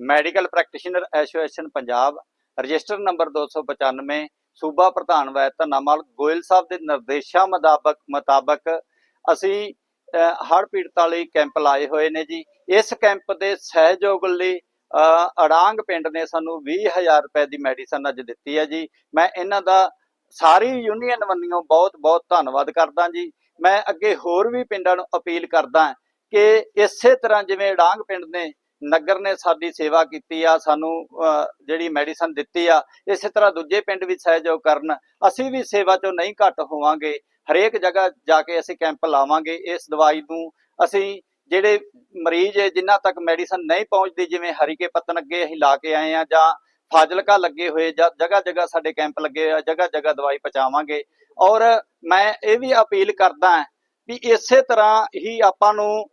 Medical practitioner association Punjab, register number 295 ਸੂਬਾ ਪ੍ਰਧਾਨ ਵੈਦ ਧੰਨਾਮਲ ਗੋਇਲ ਸਾਹਿਬ ਦੇ ਨਿਰਦੇਸ਼ਾਂ ਮੁਤਾਬਕ ਮੁਤਾਬਕ ਅਸੀਂ ਹੜ੍ਹ ਪੀੜਤਾਂ ਲਈ ਕੈਂਪ ਲਾਏ ਹੋਏ ਨੇ ਜੀ। ਇਸ ਕੈਂਪ ਦੇ ਸਹਿਯੋਗ ਲਈ ਅੜਾਂਗ ਪਿੰਡ ਨੇ ਸਾਨੂੰ 20000 ਰੁਪਏ ਦੀ ਮੈਡੀਸਨ ਅੱਜ ਦਿੱਤੀ ਹੈ ਜੀ। ਮੈਂ ਇਹਨਾਂ ਦਾ ਸਾਰੀ ਯੂਨੀਅਨ ਵੱਲੋਂ ਬਹੁਤ ਬਹੁਤ ਧੰਨਵਾਦ ਕਰਦਾ ਜੀ। ਮੈਂ ਅੱਗੇ ਹੋਰ ਵੀ ਪਿੰਡਾਂ ਨੂੰ ਅਪੀਲ ਕਰਦਾ ਕਿ ਇਸੇ ਤਰ੍ਹਾਂ ਜਿਵੇਂ ਅੜਾਂਗ ਪਿੰਡ ਨੇ ਨਗਰ ਨੇ ਸਾਡੀ ਸੇਵਾ ਕੀਤੀ ਆ, ਸਾਨੂੰ ਜਿਹੜੀ ਮੈਡੀਸਨ ਦਿੱਤੀ ਆ, ਇਸੇ ਤਰ੍ਹਾਂ ਦੂਜੇ ਪਿੰਡ ਵੀ ਸਹਿਯੋਗ ਕਰਨ, ਅਸੀਂ ਵੀ ਸੇਵਾ ਚੋਂ ਨਹੀਂ ਘੱਟ ਹੋਵਾਂਗੇ। ਹਰੇਕ ਜਗ੍ਹਾ ਜਾ ਕੇ ਅਸੀਂ ਕੈਂਪ ਲਾਵਾਂਗੇ, ਇਸ ਦਵਾਈ ਨੂੰ ਅਸੀਂ ਜਿਹੜੇ ਮਰੀਜ਼ ਹੈ, ਜਿਨ੍ਹਾਂ ਤੱਕ ਮੈਡੀਸਨ ਨਹੀਂ ਪਹੁੰਚਦੀ, ਜਿਵੇਂ ਹਰੀਕੇ ਪੱਤਨ ਅੱਗੇ ਅਸੀਂ ਲਾ ਕੇ ਆਏ ਆ, ਜਾਂ ਫਾਜ਼ਿਲਕਾ ਲੱਗੇ ਹੋਏ, ਜਾਂ ਜਗ੍ਹਾ ਜਗ੍ਹਾ ਸਾਡੇ ਕੈਂਪ ਲੱਗੇ ਆ ਜਗ੍ਹਾ ਜਗ੍ਹਾ ਦਵਾਈ ਪਹੁੰਚਾਵਾਂਗੇ। ਔਰ ਮੈਂ ਇਹ ਵੀ ਅਪੀਲ ਕਰਦਾ ਵੀ ਇਸੇ ਤਰ੍ਹਾਂ ਹੀ ਆਪਾਂ ਨੂੰ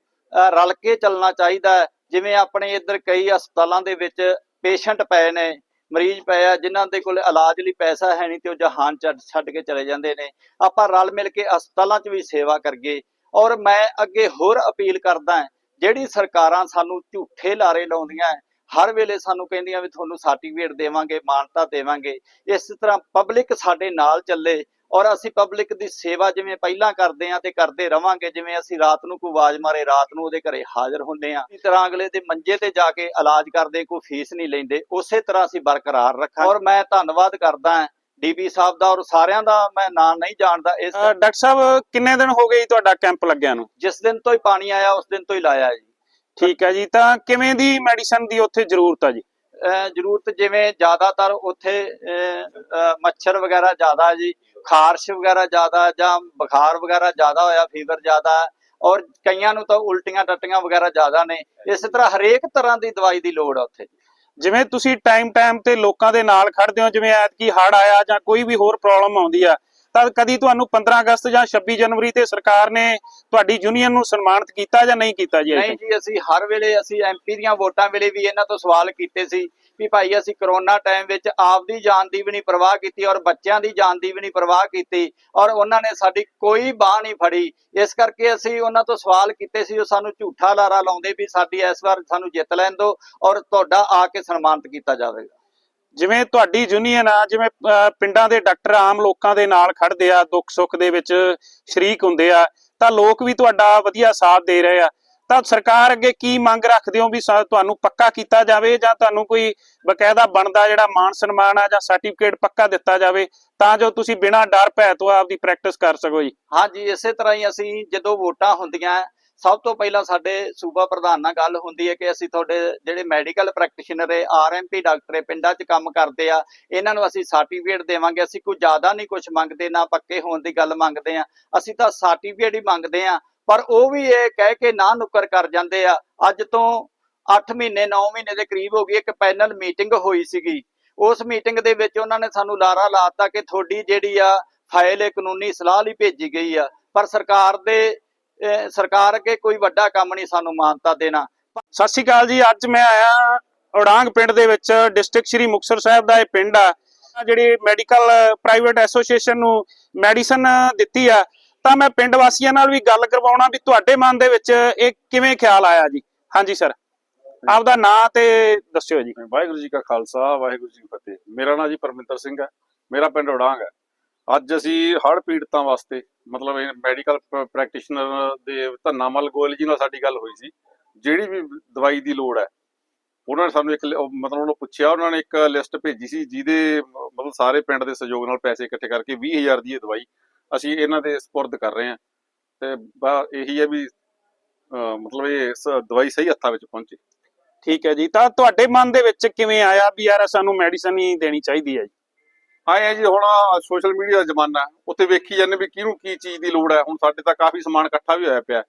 ਰਲ ਕੇ ਚੱਲਣਾ ਚਾਹੀਦਾ ਜਿਵੇਂ ਆਪਣੇ ਇੱਧਰ ਕਈ ਹਸਪਤਾਲਾਂ ਦੇ ਵਿੱਚ ਪੇਸ਼ੈਂਟ ਪਏ ਨੇ, ਮਰੀਜ਼ ਪਏ ਆ, ਜਿਨ੍ਹਾਂ ਦੇ ਕੋਲ ਇਲਾਜ ਲਈ ਪੈਸਾ ਹੈ ਨਹੀਂ ਤੇ ਉਹ ਜਹਾਨ ਛੱਡ ਛੱਡ ਕੇ ਚਲੇ ਜਾਂਦੇ ਨੇ। ਆਪਾਂ ਰਲ ਮਿਲ ਕੇ ਹਸਪਤਾਲਾਂ 'ਚ ਵੀ ਸੇਵਾ ਕਰੀਏ। ਔਰ ਮੈਂ ਅੱਗੇ ਹੋਰ ਅਪੀਲ ਕਰਦਾ ਜਿਹੜੀ ਸਰਕਾਰਾਂ ਸਾਨੂੰ ਝੂਠੇ ਲਾਰੇ ਲਾਉਂਦੀਆਂ ਹਰ ਵੇਲੇ ਸਾਨੂੰ ਕਹਿੰਦੀਆਂ ਵੀ ਤੁਹਾਨੂੰ ਸਰਟੀਫਿਕੇਟ ਦੇਵਾਂਗੇ, ਮਾਨਤਾ ਦੇਵਾਂਗੇ, ਇਸ ਤਰ੍ਹਾਂ ਪਬਲਿਕ ਸਾਡੇ ਨਾਲ ਚੱਲੇ ਔਰ ਅਸੀਂ ਪਬਲਿਕ ਦੀ ਸੇਵਾ ਜਿਵੇਂ ਪਹਿਲਾਂ ਕਰਦੇ ਆਂ ਤੇ ਕਰਦੇ ਰਵਾਂਗੇ ਜਿਵੇਂ ਅਸੀਂ ਰਾਤ ਨੂੰ ਕੋਈ ਆਵਾਜ਼ ਮਾਰੇ ਰਾਤ ਨੂੰ ਉਹਦੇ ਘਰੇ ਹਾਜ਼ਰ ਹੁੰਦੇ ਆਂ ਇਸ ਤਰ੍ਹਾਂ ਅਗਲੇ ਦੇ ਮੰਜੇ ਤੇ ਜਾ ਕੇ ਇਲਾਜ ਕਰਦੇ ਕੋਈ ਫੀਸ ਨਹੀਂ ਲੈਂਦੇ ਉਸੇ ਤਰ੍ਹਾਂ ਅਸੀਂ ਬਰਕਰਾਰ ਰੱਖਾਂ ਔਰ ਮੈਂ ਧੰਨਵਾਦ ਕਰਦਾ ਹਾਂ ਡੀਪੀ ਸਾਹਿਬ ਦਾ ਔਰ ਸਾਰਿਆਂ ਦਾ ਮੈਂ ਨਾਂ ਨਹੀਂ ਜਾਣਦਾ ਇਸ ਡਾਕਟਰ ਸਾਹਿਬ ਕਿੰਨੇ ਦਿਨ ਹੋ ਗਏ ਜੀ ਤੁਹਾਡਾ ਕੈਂਪ ਲੱਗਿਆ ਨੂੰ? ਜਿਸ ਦਿਨ ਤੋਂ ਹੀ ਪਾਣੀ ਆਇਆ ਉਸ ਦਿਨ ਤੋਂ ਹੀ ਲਾਇਆ ਜੀ। ਠੀਕ ਹੈ ਜੀ ਤਾਂ ਕਿਵੇਂ ਦੀ ਮੈਡੀਸਨ ਦੀ ਉੱਥੇ ਜ਼ਰੂਰਤ ਆ ਜੀ? ਜ਼ਰੂਰਤ ਜਿਵੇਂ ਜ਼ਿਆਦਾਤਰ ਉੱਥੇ ਮੱਛਰ ਵਗੈਰਾ ਜ਼ਿਆਦਾ ਜੀ, ਖਾਰਸ਼ ਵਗੈਰਾ ਜ਼ਿਆਦਾ ਜਾਂ ਬੁਖਾਰ ਵਗੈਰਾ ਜ਼ਿਆਦਾ ਹੋਇਆ ਫੀਵਰ ਜ਼ਿਆਦਾ, ਔਰ ਕਈਆਂ ਨੂੰ ਤਾਂ ਉਲਟੀਆਂ ਟੱਟੀਆਂ ਵਗੈਰਾ ਜ਼ਿਆਦਾ ਨੇ, ਇਸੇ ਤਰ੍ਹਾਂ ਹਰੇਕ ਤਰ੍ਹਾਂ ਦੀ ਦਵਾਈ ਦੀ ਲੋੜ ਆ ਉੱਥੇ। ਜਿਵੇਂ ਤੁਸੀਂ ਟਾਈਮ ਟਾਈਮ ਤੇ ਲੋਕਾਂ ਦੇ ਨਾਲ ਖੜਦੇ ਹੋ, ਜਿਵੇਂ ਐਤਕੀ ਹੜ ਆਇਆ ਜਾਂ ਕੋਈ ਵੀ ਹੋਰ ਪ੍ਰੋਬਲਮ ਆਉਂਦੀ ਆ ਤਾਂ ਕਦੀ ਤੁਹਾਨੂੰ 15 ਅਗਸਤ ਜਾਂ 26 ਜਨਵਰੀ ਤੇ ਸਰਕਾਰ ਨੇ ਤੁਹਾਡੀ ਯੂਨੀਅਨ ਨੂੰ ਸਨਮਾਨਿਤ ਕੀਤਾ ਜਾਂ ਨਹੀਂ ਕੀਤਾ ਜੀ ਨਹੀਂ? ਜੀ ਅਸੀਂ ਹਰ ਵੇਲੇ ਅਸੀਂ ਐਮਪੀ ਦੀਆਂ ਵੋਟਾਂ ਵੇਲੇ ਵੀ ਇਹਨਾਂ ਤੋਂ ਸਵਾਲ ਕੀਤੇ ਸੀ ਵੀ ਭਾਈ ਅਸੀਂ ਕਰੋਨਾ ਟਾਈਮ ਵਿੱਚ ਆਪਦੀ ਜਾਨ ਦੀ ਵੀ ਨਹੀਂ ਪਰਵਾਹ ਕੀਤੀ ਔਰ ਬੱਚਿਆਂ ਦੀ ਜਾਨ ਦੀ ਵੀ ਨਹੀਂ ਪਰਵਾਹ ਕੀਤੀ ਔਰ ਉਹਨਾਂ ਨੇ ਸਾਡੀ ਕੋਈ ਬਾਹ ਨਹੀਂ ਫੜੀ ਇਸ ਕਰਕੇ ਅਸੀਂ ਉਹਨਾਂ ਤੋਂ ਸਵਾਲ ਕੀਤੇ ਸੀ ਉਹ ਸਾਨੂੰ ਝੂਠਾ ਲਾਰਾ ਲਾਉਂਦੇ ਵੀ ਸਾਡੀ ਇਸ ਵਾਰ ਸਾਨੂੰ ਜਿੱਤ ਲੈਣ ਦਿਓ ਔਰ ਤੁਹਾਡਾ ਆ ਕੇ ਸਨਮਾਨਿਤ ਕੀਤਾ ਜਾਵੇਗਾ ਜਿਵੇਂ ਤੁਹਾਡੀ ਯੂਨੀਅਨ ਆ, ਜਿਵੇਂ ਪਿੰਡਾਂ ਦੇ ਡਾਕਟਰ ਆਮ ਲੋਕਾਂ ਦੇ ਨਾਲ ਖੜਦੇ ਆ, ਦੁੱਖ ਸੁੱਖ ਦੇ ਵਿੱਚ ਸ਼ਰੀਕ ਹੁੰਦੇ ਆ, ਤਾਂ ਲੋਕ ਵੀ ਤੁਹਾਡਾ ਵਧੀਆ ਸਾਥ ਦੇ ਰਹੇ ਆ। ਤਾਂ ਸਰਕਾਰ ਅੱਗੇ ਕੀ ਮੰਗ ਰੱਖਦੇ ਹੋ ਵੀ ਤੁਹਾਨੂੰ ਪੱਕਾ ਕੀਤਾ ਜਾਵੇ ਜਾਂ ਤੁਹਾਨੂੰ ਕੋਈ ਬਕਾਇਦਾ ਬਣਦਾ ਜਿਹੜਾ ਮਾਨ ਸਨਮਾਨ ਆ ਜਾਂ ਸਰਟੀਫਿਕੇਟ ਪੱਕਾ ਦਿੱਤਾ ਜਾਵੇ, ਤਾਂ ਜੋ ਤੁਸੀਂ ਬਿਨਾਂ ਡਰ ਭੈ ਤੋਂ ਆਪਦੀ ਪ੍ਰੈਕਟਿਸ ਕਰ ਸਕੋ ਜੀ? ਹਾਂਜੀ ਇਸੇ ਤਰ੍ਹਾਂ ਹੀ ਅਸੀਂ ਜਦੋਂ ਵੋਟਾਂ ਹੁੰਦੀਆਂ ਸਭ ਤੋਂ ਪਹਿਲਾਂ ਸਾਡੇ ਸੂਬਾ ਪ੍ਰਧਾਨ ਨਾਲ ਗੱਲ ਹੁੰਦੀ ਹੈ ਕਿ ਅਸੀਂ ਤੁਹਾਡੇ ਜਿਹੜੇ ਮੈਡੀਕਲ ਪ੍ਰੈਕਟੀਸ਼ਨਰ ਹੈ ਆਰਐਮਪੀ ਡਾਕਟਰ ਪਿੰਡਾਂ 'ਚ ਕੰਮ ਕਰਦੇ ਆ, ਇਹਨਾਂ ਨੂੰ ਅਸੀਂ ਸਰਟੀਫਿਕੇਟ ਦੇਵਾਂਗੇ। ਅਸੀਂ ਕੋਈ ਜ਼ਿਆਦਾ ਨਹੀਂ ਕੁਝ ਮੰਗਦੇ, ਨਾ ਪੱਕੇ ਹੋਣ ਦੀ ਗੱਲ ਮੰਗਦੇ ਆ। ਅਸੀਂ ਤਾਂ ਸਰਟੀਫਿਕੇਟ ਹੀ ਮੰਗਦੇ ਆ, ਪਰ ਉਹ ਵੀ ਇਹ ਕਹਿ ਕੇ ਨਾ ਨੁੱਕਰ ਕਰ ਜਾਂਦੇ ਆ। ਅੱਜ ਤੋਂ 8 ਮਹੀਨੇ 9 ਮਹੀਨੇ ਦੇ ਕਰੀਬ ਹੋ ਗਈ ਇੱਕ ਪੈਨਲ ਮੀਟਿੰਗ ਹੋਈ ਸੀਗੀ। ਉਸ ਮੀਟਿੰਗ ਦੇ ਵਿੱਚ ਉਹਨਾਂ ਨੇ ਸਾਨੂੰ ਲਾਰਾ ਲਾਤਾ ਕਿ ਤੁਹਾਡੀ ਜਿਹੜੀ ਆ ਫਾਈਲ ਇਹ ਕਾਨੂੰਨੀ ਸਲਾਹ ਲਈ ਭੇਜੀ ਗਈ ਆ। ਪਰ ਸਰਕਾਰ ਦੇ ਸਰਕਾਰ ਅੱਗੇ ਕੋਈ ਵੱਡਾ ਕੰਮ ਨਹੀਂ ਸਾਨੂੰ ਮਾਨਤਾ ਦੇਣਾ। ਸਤਿ ਸ਼੍ਰੀ ਅਕਾਲ ਜੀ, ਅੱਜ ਮੈਂ ਆਇਆ ਉਡਾਂਗ ਪਿੰਡ ਦੇ ਵਿੱਚ, ਡਿਸਟ੍ਰਿਕਟ ਸ਼੍ਰੀ ਮੁਕਤਸਰ ਸਾਹਿਬ ਦਾ ਇਹ ਪਿੰਡ ਆ। ਜਿਹੜੀ ਮੈਡੀਕਲ, ਪ੍ਰਾਈਵੇਟ ਐਸੋਸੀਏਸ਼ਨ ਨੂੰ ਮੈਡੀਸਨ ਦਿੱਤੀ ਆ, ਤਾਂ ਮੈਂ ਪਿੰਡ ਵਾਸੀਆਂ ਨਾਲ ਵੀ ਗੱਲ ਕਰਵਾਉਣਾ ਵੀ ਤੁਹਾਡੇ ਮਨ ਦੇ ਵਿੱਚ ਇਹ ਕਿਵੇਂ ਖਿਆਲ ਆਇਆ ਜੀ? ਹਾਂਜੀ, ਸਰ। ਆਪਦਾ ਨਾਂ ਤੇ ਦੱਸਿਓ ਜੀ। ਵਾਹਿਗੁਰੂ ਜੀ ਕਾ ਖਾਲਸਾ, ਵਾਹਿਗੁਰੂ ਜੀ ਕੀ ਫਤਿਹ। ਮੇਰਾ ਨਾਮ ਜੀ ਪਰਮਿੰਦਰ ਸਿੰਘ ਹੈ। ਮੇਰਾ ਪਿੰਡ ਉਡਾਂਗ ਹੈ। ਅੱਜ ਅਸੀਂ ਹੜ੍ਹ ਪੀੜਤਾਂ ਵਾਸਤੇ, ਮਤਲਬ ਮੈਡੀਕਲ ਪ੍ਰੈਕਟੀਸ਼ਨਰ ਦੇ ਧੰਨਾਮਲ ਗੋਇਲ ਜੀ ਨਾਲ ਸਾਡੀ ਗੱਲ ਹੋਈ ਸੀ। ਜਿਹੜੀ ਵੀ ਦਵਾਈ ਦੀ ਲੋੜ ਹੈ, ਉਹਨਾਂ ਨੇ ਸਾਨੂੰ ਇੱਕ ਮਤਲਬ ਉਹਨੂੰ ਪੁੱਛਿਆ, ਉਹਨਾਂ ਨੇ ਇੱਕ ਲਿਸਟ ਭੇਜੀ ਸੀ, ਜਿਹਦੇ ਮਤਲਬ ਸਾਰੇ ਪਿੰਡ ਦੇ ਸਹਿਯੋਗ ਨਾਲ ਪੈਸੇ ਇਕੱਠੇ ਕਰਕੇ 20000 ਦੀ ਇਹ ਦਵਾਈ ਅਸੀਂ ਇਹਨਾਂ ਦੇ ਸਪੁਰਦ ਕਰ ਰਹੇ ਹਾਂ। ਤੇ ਇਹੀ ਹੈ ਵੀ ਮਤਲਬ ਇਹ ਦਵਾਈ ਸਹੀ ਹੱਥਾਂ ਵਿੱਚ ਪਹੁੰਚੇ। ਠੀਕ ਹੈ ਜੀ। ਤਾਂ ਤੁਹਾਡੇ ਮਨ ਦੇ ਵਿੱਚ ਕਿਵੇਂ ਆਇਆ ਵੀ ਯਾਰ ਸਾਨੂੰ ਮੈਡੀਸਨ ਹੀ ਦੇਣੀ ਚਾਹੀਦੀ ਹੈ ਜੀ? ਆਏ ਜੀ ਹੁਣ ਸੋਸ਼ਲ ਮੀਡੀਆ ਦਾ ਜ਼ਮਾਨਾ ਹੈ। ਵੇਖੀ ਜਾਂਦੇ ਵੀ ਕਿਹਨੂੰ ਕੀ ਚੀਜ਼ ਦੀ ਲੋੜ ਹੈ। ਹੁਣ ਸਾਡੇ ਤਾਂ ਕਾਫੀ ਸਮਾਨ ਇਕੱਠਾ ਵੀ ਹੋਇਆ ਪਿਆ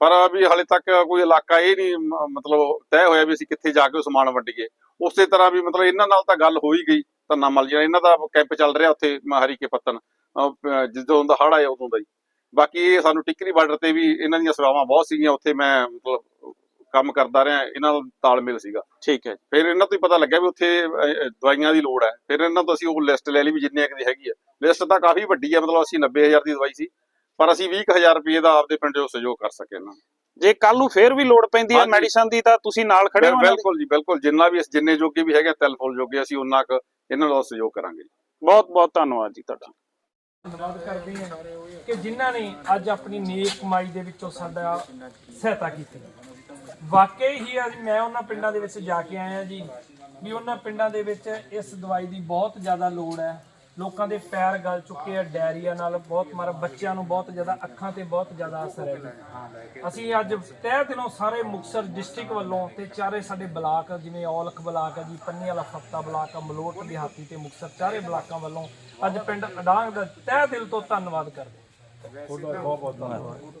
ਪਰ ਵੀ ਹਲੇ ਤੱਕ ਕੋਈ ਇਲਾਕਾ ਇਹ ਨਹੀਂ ਮਤਲਬ ਤੈਅ ਹੋਇਆ ਵੀ ਅਸੀਂ ਕਿੱਥੇ ਜਾ ਕੇ ਉਹ ਸਮਾਨ ਵੰਡੀਏ। ਉਸੇ ਤਰ੍ਹਾਂ ਵੀ ਮਤਲਬ ਇਹਨਾਂ ਨਾਲ ਤਾਂ ਗੱਲ ਹੋ ਹੀ ਗਈ। ਧੰਨਾ ਮਲ ਜੀ ਇਹਨਾਂ ਦਾ ਕੈਂਪ ਚੱਲ ਰਿਹਾ ਉੱਥੇ ਹਰੀ ਕੇ ਪੱਤਨ ਜਦੋਂ ਦਾ ਹੜ ਆਇਆ ਉਦੋਂ ਦਾ ਹੀ। ਬਾਕੀ ਇਹ ਸਾਨੂੰ ਟਿਕਰੀ ਬਾਰਡਰ ਤੇ ਵੀ ਇਹਨਾਂ ਦੀਆਂ ਸੇਵਾਵਾਂ ਬਹੁਤ ਸੀਗੀਆਂ। ਉੱਥੇ ਮੈਂ ਮਤਲਬ ਕੰਮ ਕਰਦਾ ਰਿਹਾ ਇਹਨਾਂ ਨਾਲ ਤਾਲਮੇਲ ਸੀਗਾ। ਠੀਕ ਹੈ ਜੀ। ਫਿਰ ਇਹਨਾਂ ਤੋਂ ਹੀ ਪਤਾ ਲੱਗਿਆ ਵੀ ਉੱਥੇ ਦਵਾਈਆਂ ਦੀ ਲੋੜ ਹੈ। ਫਿਰ ਇਹਨਾਂ ਤੋਂ ਅਸੀਂ ਉਹ ਲਿਸਟ ਲੈ ਲਈ ਵੀ ਜਿੰਨੀਆਂ ਕੁ ਦੀ ਹੈਗੀ ਹੈ। ਲਿਸਟ ਤਾਂ ਕਾਫੀ ਵੱਡੀ ਹੈ ਮਤਲਬ ਅਸੀਂ 90000 ਦੀ ਦਵਾਈ ਸੀ ਪਰ ਅਸੀਂ 20000 ਰੁਪਏ ਦਾ ਆਪਦੇ ਪਿੰਡ ਚੋਂ ਸਹਿਯੋਗ ਕਰ ਸਕੇ ਇਹਨਾਂ ਨੂੰ। ਜੇ ਕੱਲ ਨੂੰ ਫੇਰ ਵੀ ਲੋੜ ਪੈਂਦੀ ਹੈ। ਮੈਡੀਸਨ ਦੀ ਤਾਂ ਤੁਸੀਂ ਨਾਲ ਖੜੇ ਹੋ ਦੇ? ਬਿਲਕੁਲ ਜੀ ਬਿਲਕੁਲ। ਜਿੰਨਾ ਵੀ ਜਿੰਨੇ ਜੋਗੇ ਵੀ ਹੈਗੇ ਤਿਲਫੁਲ ਜੋਗੇ ਅਸੀਂ ਉਹਨਾਂ ਕੁ ਇਹਨਾਂ ਦਾ ਸਹਿਯੋਗ ਕਰਾਂਗੇ ਬਹੁਤ ਬਹੁਤ ਧੰਨਵਾਦ ਜੀ ਤੁਹਾਡਾ। ਧੰਨਵਾਦ ਕਰਦੇ ਹਾਂ ਕਿ ਜਿਨ੍ਹਾਂ ਨੇ ਅੱਜ ਆਪਣੀ ਨੇਕ ਕਮਾਈ ਦੇ ਵਿੱਚੋਂ ਸਾਡਾ ਸਹਾਇਤਾ ਕੀਤੀ। ਵਾਕਈ ਹੀ ਅੱਜ ਮੈਂ ਉਹਨਾਂ ਪਿੰਡਾਂ ਦੇ ਵਿੱਚ ਜਾ ਕੇ ਆਇਆ ਜੀ। ਵੀ ਉਹਨਾਂ ਪਿੰਡਾਂ ਦੇ ਵਿੱਚ ਇਸ ਦਵਾਈ ਦੀ ਬਹੁਤ ਜ਼ਿਆਦਾ ਲੋੜ ਹੈ। ਲੋਕਾਂ ਦੇ ਪੈਰ ਗਲ ਚੁੱਕੇ ਆ, ਡਾਇਰੀਆ ਨਾਲ ਬਹੁਤ ਮਾਰ ਬੱਚਿਆਂ ਨੂੰ ਬਹੁਤ ਜ਼ਿਆਦਾ ਅੱਖਾਂ ਤੇ ਬਹੁਤ ਜ਼ਿਆਦਾ ਅਸਰ ਹੈ ਅਸੀਂ ਅੱਜ ਤਹਿ ਦਿਲੋਂ ਸਾਰੇ ਮੁਕਤਸਰ ਡਿਸਟ੍ਰਿਕਟ ਵੱਲੋਂ ਤੇ ਚਾਰੇ ਸਾਡੇ ਬਲਾਕ, ਜਿਵੇਂ ਔਲਖ ਬਲਾਕ ਹੈ ਜੀ, ਪੰਨੀ ਵਾਲਾ ਫੱਤਾ ਬਲਾਕ ਆ ਮਲੋਟ ਦਿਹਾਤੀ ਤੇ ਮੁਕਤਸਰ ਚਾਰੇ ਬਲਾਕਾਂ ਵੱਲੋਂ ਅੱਜ ਪਿੰਡ ਅਡਾਂਗ ਦਾ ਤਹਿ ਦਿਲ ਤੋਂ ਧੰਨਵਾਦ ਕਰਦੇ ਬਹੁਤ ਬਹੁਤ ਧੰਨਵਾਦ।